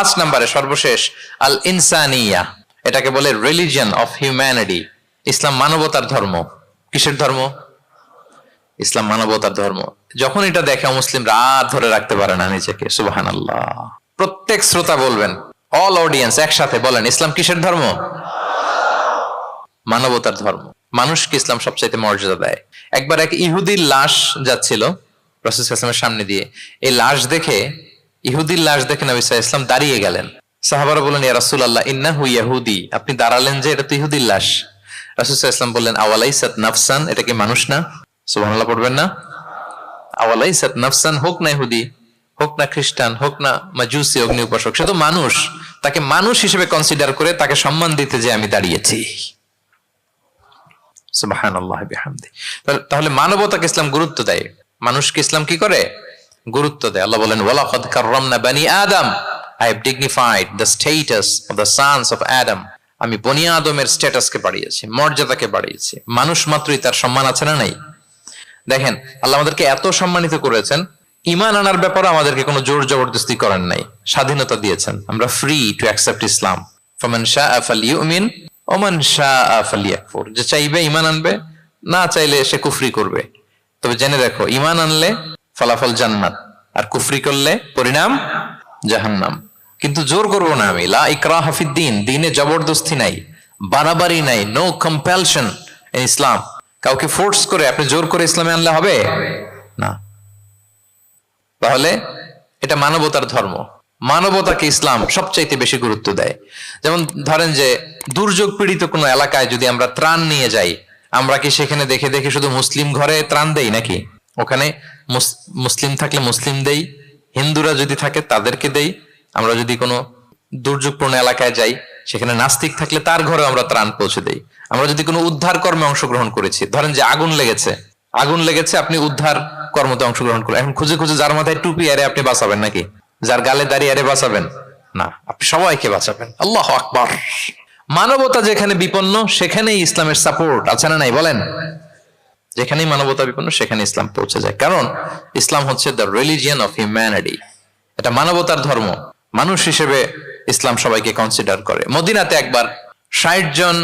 পাঁচ নম্বরে সর্বশেষ আল ইনসানিয়া এটাকে বলে রিলিজিয়ন অফ হিউম্যানিটি ইসলাম মানবতার ধর্ম। কিসের ধর্ম? ইসলাম মানবতার ধর্ম। যখন এটা দেখে মুসলিম রাত ধরে রাখতে পারে না নিজেকে সুবাহান আল্লাহ প্রত্যেক শ্রোতা বলবেন অল অডিয়েন্স একসাথে বলেন, ইসলাম কিসের ধর্ম? মানবতার ধর্ম। মানুষকে ইসলাম সবচাইতে মর্যাদা দেয়। একবার এক ইহুদির লাশ যাচ্ছিল, রসুল সামনে দিয়ে। এই লাশ দেখে ইহুদির লাশ দেখে নবী আলাইহি দাঁড়িয়ে গেলেন। সাহাবারা বললেন, ইয়া রাসূলুল্লাহ, ইন্নাহু ইয়াহুদি আপনি দাঁড়ালেন যে এটা তো ইহুদির লাশ। রাসূল ওয়াসাল্লাম বললেন, আওয়ালাইসাত নাফসান? এটা কি মানুষ না? সুবহানাল্লাহ, পড়বেন না? আওয়ালাইসাত নাফসান? হোক না ইহুদি, হোক না খ্রিস্টান, হোক না মাজুসি অগ্নি উপাসক সে তো মানুষ। তাকে মানুষ হিসেবে কনসিডার করে তাকে সম্মান দিতে যে আমি দাঁড়িয়েছি। তাহলে মানবতাকে ইসলাম গুরুত্ব দেয়। মানুষকে ইসলাম কি করে? গুরুত্ব দেয়। আল্লাহ বলেন, ওয়ালাকাদ কাররামনা বানি আদম। I have dignified the status of the sons of Adam আমি বনি আদমের স্ট্যাটাসকে বাড়িয়েছি, মর্যাদাকে বাড়িয়েছি। মানুষ মাত্রই তার সম্মান আছে না নাই? দেখেন, আল্লাহ আমাদেরকে এত সম্মানিত করেছেন, ইমান আনার ব্যাপারে আমাদেরকে কোনো জোর জবরদস্তি করেন নাই। স্বাধীনতা দিয়েছেন। আমরা ফ্রি টু অ্যাকসেপ্ট ইসলাম ফমান শাহ আফাল ইউমিন ওমান শাহ আফাল ইয়াকফুর যে চাইবে ইমান আনবে, না চাইলে সে কুফরি করবে। তবে জেনে রাখো, ইমান আনলে ফলাফল জান্নাত। আর কুফরি করলে পরিণাম জাহান্নাম। কিন্তু জোর করব না আমি। লা ইকরা হাফিদ্দিন দিনে। জবরদস্তি নাই, বাড়াবাড়ি নাই নো কম্পালশন ইসলাম কাউকে ফোর্স করে আপনি জোর করে ইসলামে আনলে হবে? না। তাহলে এটা মানবতার ধর্ম। মানবতাকে ইসলাম সবচাইতে বেশি গুরুত্ব দেয়। যেমন ধরেন যে, দুর্যোগ পীড়িত কোনো এলাকায় যদি আমরা ত্রাণ নিয়ে যাই, আমরা কি সেখানে দেখে দেখে শুধু মুসলিম ঘরে ত্রাণ দেই নাকি? ওখানে মুসলিম থাকলে মুসলিম দেই, হিন্দুরা যদি থাকে তাদেরকে দেই। আমরা যদি কোনো দুর্যোগপূর্ণ এলাকায় যাই, সেখানে নাস্তিক থাকলে তার ঘরে আমরা ত্রাণ পৌঁছে দেই। আমরা যদি কোনো উদ্ধার কর্মে অংশগ্রহণ করেছি, ধরেন যে আগুন লেগেছে। আগুন লেগেছে, আপনি উদ্ধার কর্মতে অংশগ্রহণ করলেন। এখন খুঁজে খুঁজে যার মাথায় টুপি আরে আপনি বাঁচাবেন নাকি? যার গালে দাঁড়িয়ে আরে বাঁচাবেন? না, আপনি সবাইকে বাঁচাবেন। আল্লাহ আকবার। মানবতা যেখানে বিপন্ন, সেখানেই ইসলামের সাপোর্ট আছে না নাই? বলেন। যেখানেই মানবতা বিপন্ন সেখানে ইসলাম পৌঁছে যায়। কারণ ইসলাম হচ্ছে দ্য রিলিজিয়ন অফ হিউম্যানিটি এটা মানবতার ধর্ম। মানুষ হিসেবে ইসলাম সবাইকে কনসিডার করে। মদিনাতে একবার ষাট জন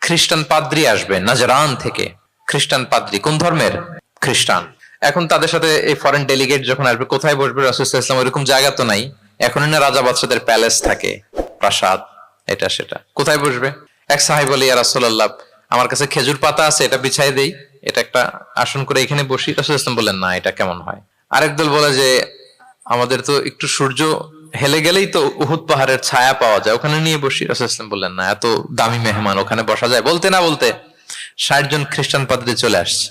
খ্রিস্টান পাদ্রি আসবে, নাজরান থেকে। খ্রিস্টান পাদ্রি, কোন ধর্মের? খ্রিস্টান। এখন তাদের সাথে এই ফরেন ডেলিগেট যখন আসবে, কোথায় বসবে রাসুল ইসলাম ওইরকম জায়গা তো নাই। এখন না রাজা বাদশাদের প্যালেস থাকে, প্রাসাদ, এটা সেটা। কোথায় বসবে? এক সাহেব বলে, ইয়া রাসূলুল্লাহ, আমার কাছে খেজুর পাতা আছে, এটা বিছাই দেই। এটা একটা আসন করে এখানে বসি। রাসুল ইসলাম বললেন, না, এটা কেমন হয়? আরেক দল বলে যে, আমাদের তো একটু সূর্য হেলে গেলেই তো উহুদ পাহাড়ের ছায়া পাওয়া যায়, ওখানে নিয়ে বসি। রাসুল ইসলাম বললেন, না, এত দামি মেহমান, ওখানে বসা যায়? বলতে না বলতে ষাট জন খ্রিস্টান পাদ্রী চলে আসছে।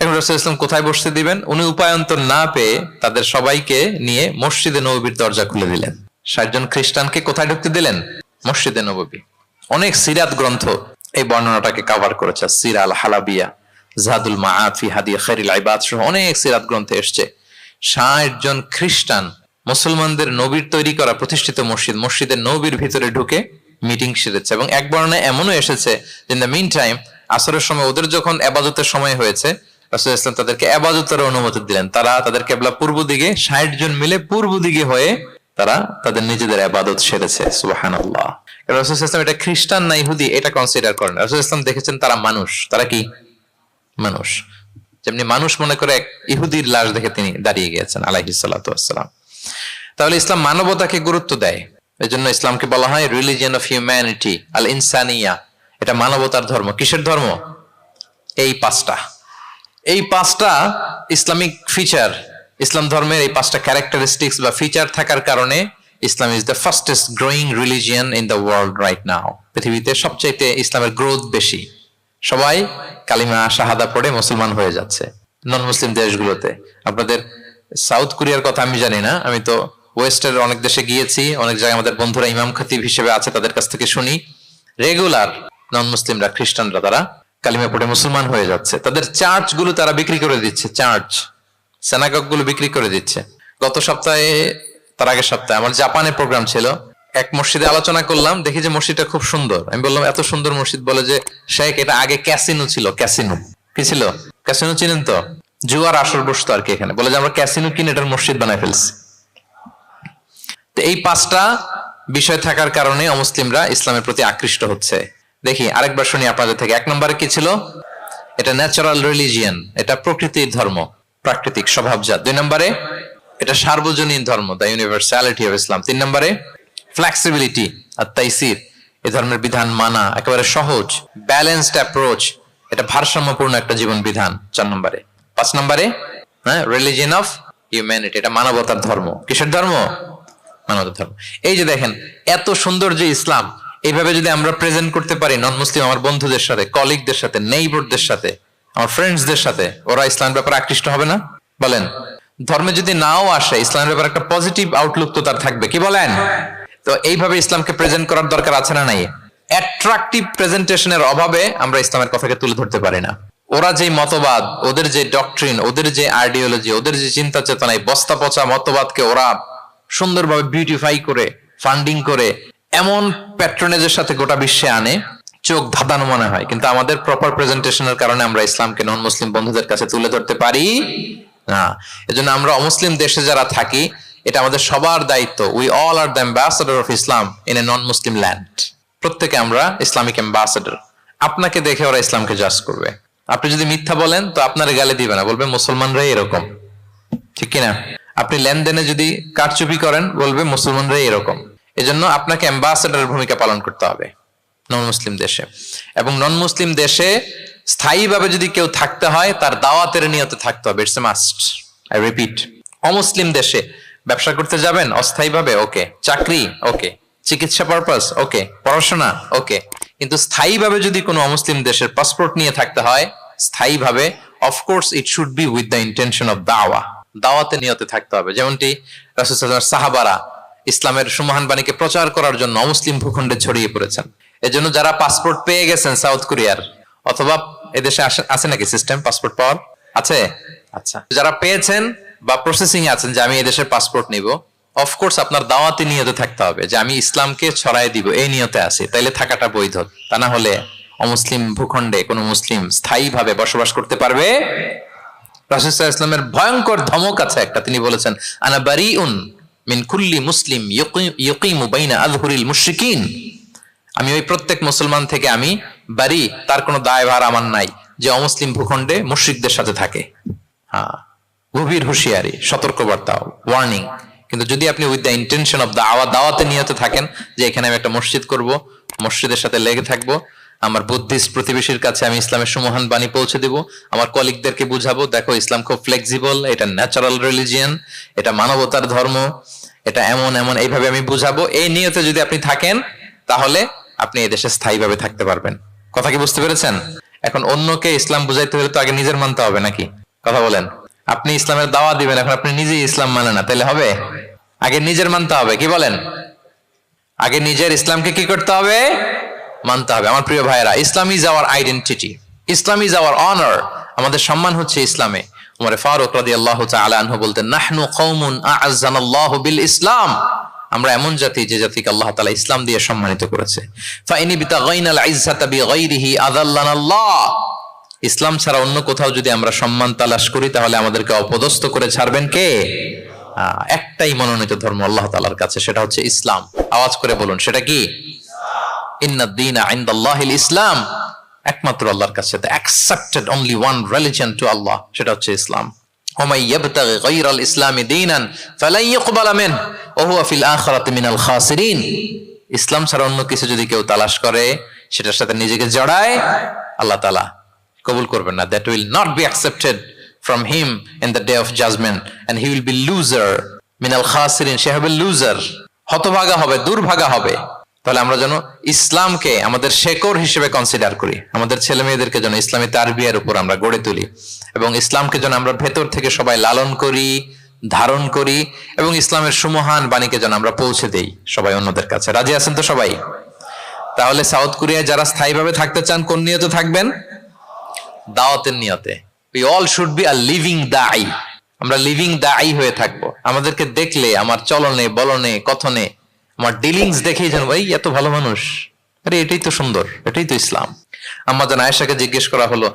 এখন রাসুল ইসলাম কোথায় বসতে দিবেন? উনি উপায়ন্তর না পেয়ে তাদের সবাইকে নিয়ে মসজিদে নবীর দরজা খুলে দিলেন। ষাট জন খ্রিস্টানকে কোথায় ঢুকতে দিলেন? মসজিদে নবী অনেক সিরাত গ্রন্থ এই বর্ণনাটাকে কভার করেছে সিরা আল হালাবিয়া। জাহাদুল মাআত ফি হাদিয়া খাইরিল ইবাদ সহ অনেক সিরাত গ্রন্থে এসছে। ষাট জন খ্রিস্টান মুসলমানদের নবীর তৈরি করা প্রতিষ্ঠিত মসজিদ, মসজিদের নবীর ভিতরে ঢুকে মিটিং সেরেছে এবং এক বর্ণায় এমনও এসেছে ইন দ্য মিন টাইম আসরের সময় ওদের যখন আবাদতের সময় হয়েছে, রাসূল ইসলাম তাদেরকে আবাদতের অনুমতি দিলেন। তারা তাদের কেবলা পূর্ব দিকে, ষাট জন মিলে পূর্ব দিকে হয়ে তারা তাদের নিজেদের আবাদত সেরেছে। সুবহানাল্লাহ। রাসূল ইসলাম এটা খ্রিস্টান না ইহুদি, এটা কনসিডার করেন। রাসূল ইসলাম দেখেছেন তারা মানুষ, তারা কি? মানুষ। যেমনি মানুষ মনে করে এক ইহুদির লাশ দেখে তিনি দাঁড়িয়ে গিয়েছেন, আলাইহি সাল্লাম তাহলে ইসলাম মানবতাকে গুরুত্ব দেয়। এই জন্য ইসলামকে বলা হয় রিলিজিয়ন অফ হিউম্যানিটি আল ইনসানিয়া এটা মানবতার ধর্ম। কিসের ধর্ম? এই পাঁচটা। এই পাঁচটা ইসলামিক ফিচার ইসলাম ধর্মের এই পাঁচটা ক্যারেক্টারিস্টিক্স বা ফিচার থাকার কারণে Islam is the fastest growing religion in the world right now পৃথিবীতে সবচাইতে ইসলামের গ্রোথ বেশি। সবাই কালিমা শাহাদা পড়ে মুসলমান হয়ে যাচ্ছে। নন মুসলিম দেশগুলোতে। আপনাদের সাউথ কোরিয়ার কথা আমি জানি না। আমি তো ওয়েস্টের অনেক দেশে গিয়েছি। অনেক জায়গায় আমাদের বন্ধুরা ইমাম খতিব হিসেবে আছে, তাদের কাছ থেকে শুনি। রেগুলার নন মুসলিমরা খ্রিস্টানরা তারা কালিমা পড়ে মুসলমান হয়ে যাচ্ছে। তাদের চার্চগুলো তারা বিক্রি করে দিচ্ছে চার্চ সেনাগকগুলো বিক্রি করে দিচ্ছে। গত সপ্তাহে, তার আগের সপ্তাহে, আমার জাপানে প্রোগ্রাম ছিল। এক মসজিদে আলোচনা করলাম, দেখি যে মসজিদটা খুব সুন্দর। আমি বললাম, এত সুন্দর মসজিদ। বলে যে, শেখ, এটা আগে ক্যাসিনো ছিল, ক্যাসিনো। কি ছিল? ক্যাসিনো চিনেন তো? জুয়ার আসর বসতো আর কি এখানে। বলে যে, আমরা ক্যাসিনো কিনে এটার মসজিদ বানায় ফেলছি। তো এই পাঁচটা বিষয় থাকার কারণে অমুসলিমরা ইসলামের প্রতি আকৃষ্ট হচ্ছে। দেখি, আরেকবার শুনি আপনাদের থেকে। এক নম্বরে কি ছিল? এটা ন্যাচারাল রিলিজিয়ান এটা প্রকৃতির ধর্ম, প্রাকৃতিক স্বভাবজাত। দুই নম্বরে, এটা সার্বজনীন ধর্ম দ্য ইউনিভার্সালিটি অফ ইসলাম তিন নম্বরে ফ্লেক্সিবিলিটি আর তাইসির এই ধর্মের বিধান মানা একেবারে সহজ ব্যালেন্সড অ্যাপ্রোচ এটা ভারসাম্যপূর্ণ একটা জীবন বিধান, চার নম্বরে। পাঁচ নম্বরে হ্যাঁ রিলিজিয়ন অফ হিউম্যানিটি এটা মানবতার ধর্ম। কিসের ধর্ম? মানবতার ধর্ম। এই যে দেখেন, এত সুন্দর যে ইসলাম, এইভাবে যদি আমরা প্রেজেন্ট করতে পারি নন মুসলিম আমার বন্ধুদের সাথে কলিগদের সাথে নেইবরদের সাথে, আমার ফ্রেন্ডসদের সাথে, ওরা ইসলামের ব্যাপারে আকৃষ্ট হবে না? বলেন। ধর্মে যদি নাও আসে, ইসলামের ব্যাপারে একটা পজিটিভ আউটলুক তো তার থাকবে। কি বলেন? তো এইভাবে ইসলামকে প্রেজেন্ট করার দরকার আছে না নাই? অ্যাট্রাকটিভ প্রেজেন্টেশনের অভাবে আমরা ইসলামের কথাকে তুলে ধরতে পারি না। ওরা যে মতবাদ, ওদের যে ডকট্রিন ওদের যে আইডিওলজি ওদের যে চিন্তা চেতনা এই বস্তা পচা মতবাদকে ওরা সুন্দরভাবে বিউটিফাই করে ফান্ডিং করে, এমন প্যাট্রনেজের সাথে গোটা বিশ্বে আনে, চোখ ধাঁধানো মনে হয়। কিন্তু আমাদের প্রপার প্রেজেন্টেশনের কারণে আমরা ইসলামকে নন মুসলিম বন্ধুদের কাছে তুলে ধরতে পারি না। এজন্য আমরা অমুসলিম দেশে যারা থাকি এটা আমাদের সবার দায়িত্ব। We all are the ambassador of Islam in a non Muslim land প্রত্যেকে আমরা ইসলামিক অ্যাম্বাসাডার আপনাকে দেখে ওরা ইসলামকে জাজ করবে। আপনি যদি মিথ্যা বলেন, তো আপনার গালে দিবে না। বলবে মুসলমানরাই এরকম। ঠিক কিনা? আপনি লেনদেনে যদি কারচুপি করেন, বলবে মুসলমানরাই এরকম। এজন্য আপনাকে অ্যাম্বাসাডারের ভূমিকা পালন করতে হবে নন মুসলিম দেশে। এবং নন মুসলিম দেশে স্থায়ীভাবে যদি কেউ থাকতে হয়, তার দাওয়াতের নিয়তে থাকতে হবে। It's a must I repeat অমুসলিম দেশে ব্যবসা করতে যাবেন? অস্থায়ীভাবে? ওকে চাকরি? ওকে চিকিৎসা পারপাস ওকে পড়াশোনা? ওকে কিন্তু স্থায়ীভাবে যদি কোনো অমুসলিম দেশের পাসপোর্ট নিয়ে থাকতে হয়, স্থায়ীভাবে of course it should be with the intention of দাওয়া। দাওয়াতে নিয়তে থাকতে হবে। যেমনটি রাসুল সাহাবারা ইসলামের সুমহান বাণীকে প্রচার করার জন্য অমুসলিম ভূখণ্ডে ছড়িয়ে পড়েছেন। এজন্য যারা পাসপোর্ট পেয়ে গেছেন সাউথ কোরিয়ার, অথবা এদেশে আছে নাকি সিস্টেম পাসপোর্ট পাওয়ার? আছে? আচ্ছা। যারা পেয়েছেন বা প্রসেসিং আছেন যে আমি এদেশের পাসপোর্ট নিব অফকোর্স আপনার দাওয়াতি নিয়তে থাকতে হবে যে আমি ইসলামকে ছড়াই দিব, এই নিয়তে আছি। তাইলে থাকাটা বৈধ। তা না হলে অমুসলিম ভূখণ্ডে কোনো মুসলিম স্থায়ীভাবে বসবাস করতে পারবে? রাসুসাহ ইসলামের ভয়ঙ্কর ধমক আছে একটা। তিনি বলেছেন, আনা বারি উন মিন কুল্লি মুসলিম ইয়কিমু বাইনা আজহুরিল মুশরিকিন। আমি ওই প্রত্যেক মুসলমান থেকে আমি বাড়ি তার কোনো দায়ভার আমার নাই যে অমুসলিম ভূখণ্ডে মুশ্রিকদের সাথে থাকে। হ্যাঁ। গভীর হুঁশিয়ারি, সতর্কবার্তা ওয়ার্নিং কিন্তু যদি আপনি with the intention of the আওয়া দাওয়াতে নিয়তে থাকেন, যে এখানে আমি একটা মসজিদ করব, মসজিদের সাথে লেগে থাকব, আমার বুদ্ধিস্ট প্রতিবেশীর কাছে আমি ইসলামের সুমহান বাণী পৌঁছে দেব, আমার কলিগদেরকে বুঝাবো, দেখো ইসলাম খুব ফ্লেক্সিবল এটা ন্যাচারাল রিলিজিয়ান এটা মানবতার ধর্ম, এটা এমন এমন, এইভাবে আমি বুঝাবো। এই নিয়তে যদি আপনি থাকেন, তাহলে আপনি এই দেশে স্থায়ীভাবে থাকতে পারবেন। কথা কি বুঝতে পেরেছেন? এখন অন্যকে ইসলাম বুঝাইতে হলে তো আগে নিজের মানতে হবে নাকি? কথা বলেন। আপনি ইসলামের দাওয়া দিবেন, এখন আপনি নিজেই ইসলাম মানে না তাহলে হবে? আগে নিজের মানতে হবে, কি বলেন? আগে নিজের ইসলামকে কি করতে হবে? মানতে হবে। আমার প্রিয় ভাইয়েরা Islam is our identity Islam is our honour আমাদের সম্মান হচ্ছে ইসলামে। উমরে ফারুক রাদিয়াল্লাহু তাআলা আনহু বলতেন, নাহনু কওমুন আ'আজ্জানাল্লাহু বিল ইসলাম। আমরা এমন জাতি যে জাতিকে আল্লাহ তাআলা ইসলাম দিয়ে সম্মানিত করেছে। ফাইনি বিতাগাইনাল ইজ্জাতা বিগাইরিহি আযাল্লানাল্লাহ। ইসলাম ছাড়া অন্য কোথাও যদি আমরা সম্মান তালাশ করি তাহলে আমাদেরকে অপদস্থ করে ছাড়বেন কে আহ, একটাই মনোনীত ধর্ম আল্লাহ তাআলার কাছে সেটা হচ্ছে ইসলাম আওয়াজ করে বলুন সেটা কি ইন্নাদ্দিনা ইনদাল্লাহিল ইসলাম একমাত্র আল্লাহর কাছে accepted only one religion to আল্লাহ সেটা হচ্ছে ইসলাম ومن يبتغي غير الاسلام دينا فلن يقبل منه وهو في الاخره من الخاسرين ইসলাম ছাড়া অন্য কিছু যদি কেউ তালাশ করে সেটার সাথে নিজেকে জড়ায় আল্লাহ তাআলা কবুল করবেন না that will not be accepted from him in the day of judgement and he will be loser মিনাল খাসিরিন, সে হবে লুজার হতভাগা হবে, দুর্ভাগা হবে। তাহলে আমরা যেন ইসলামকে আমাদের শেকড় হিসেবে কনসিডার করি। আমাদের ছেলে মেয়েদেরকে যেন ইসলামী তারবিয়ার উপর আমরা গড়ে তুলি, এবং ইসলামকে যেন আমরা ভেতর থেকে সবাই লালন করি, ধারণ করি, এবং ইসলামের সুমহান বাণীকে যেন আমরা পৌঁছে দেই সবাই অন্যদের কাছে। রাজি আছেন তো সবাই? তাহলে সাউথ কোরিয়ায় যারা স্থায়ীভাবে থাকতে চান, কোন নিয়তে থাকবেন? দাওয়াতের নিয়তে we all should be a living দাই আমরা লিভিং দাই হয়ে থাকবো আমাদেরকে দেখলে আমার চলনে বলনে কথনে আমার ডিলিংস দেখেই জানবো এই এত ভালো মানুষ আরে এটাই তো সুন্দর এটাই তো ইসলাম আম্মাজান আয়েশাকে জিজ্ঞেস করা হলো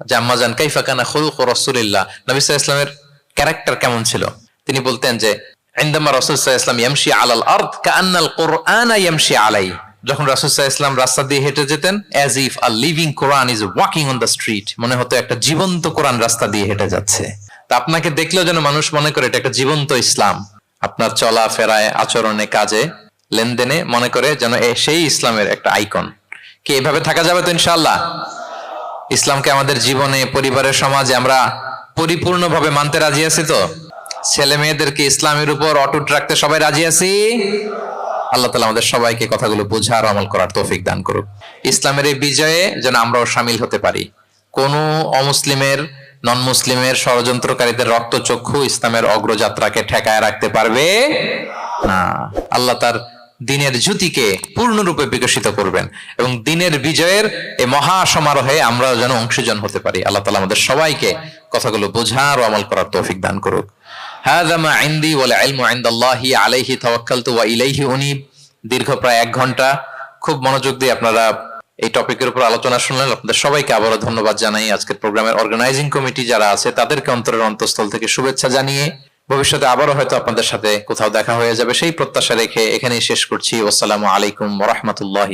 যে আম্মাজান কাইফা কানা খুলুক রসুলিল্লাহ নবী সাল্লাল্লাহু আলাইহি ইসলামের ক্যারেক্টার কেমন ছিল তিনি বলতেন যে عندما رسول صلى الله عليه وسلم يمشي على الارض كأن القرآن يمشي عليه যখন আলাইহি ইসলাম রাস্তা দিয়ে হেঁটে যেতেন as if a living Quran is walking on the street মনে হতো একটা জীবন্ত কোরআন রাস্তা দিয়ে হেঁটে যাচ্ছে। তা আপনাকে দেখলেও যেন মানুষ মনে করে এটা একটা জীবন্ত ইসলাম। আপনার চলা ফেরায় আচরণে কাজে, লেনদেনে মনে করে যেন সেই ইসলামের একটা আইকন কি এভাবে থাকা যাবে তো ইনশাআল্লাহ? ইসলামকে আমাদের জীবনে, পরিবারের সমাজে আমরা পরিপূর্ণভাবে মানতে রাজি আছি তো? ছেলে মেয়েদেরকে ইসলামের উপর অটুট রাখতে সবাই রাজি আছি? আল্লাহ তালা আমাদের সবাইকে কথাগুলো বোঝার আমল করার তৌফিক দান করুক। ইসলামের এই বিজয়ে যেন আমরাও সামিল হতে পারি। কোন অমুসলিমের নন মুসলিমের ষড়যন্ত্রকারীদের রক্তচক্ষু ইসলামের অগ্রযাত্রাকে ঠেকায় রাখতে পারবে না। আল্লাহ তার দিনের জ্যোতিকে পূর্ণরূপে বিকশিত করবেন এবং দিনের বিজয়ের এই মহা সমারোহে আমরা যেন অংশীজন হতে পারি। আল্লাহ তালা আমাদের সবাইকে কথাগুলো বোঝার ও আমল করার তৌফিক দান করুক। দীর্ঘ প্রায় এক ঘণ্টা। খুব মনোযোগ দিয়ে আপনারা এই টপিকের উপর আলোচনা শুনলেন। আপনাদের সবাইকে আবারও ধন্যবাদ জানাই আজকের প্রোগ্রামের অর্গানাইজিং কমিটি যারা আছে, তাদেরকে অন্তরের অন্তঃস্থল থেকে শুভেচ্ছা জানিয়ে ভবিষ্যতে আবারও হয়তো আপনাদের সাথে কোথাও দেখা হয়ে যাবে। সেই প্রত্যাশা রেখে এখানেই শেষ করছি। আসসালামু আলাইকুম রহমতুল্লাহ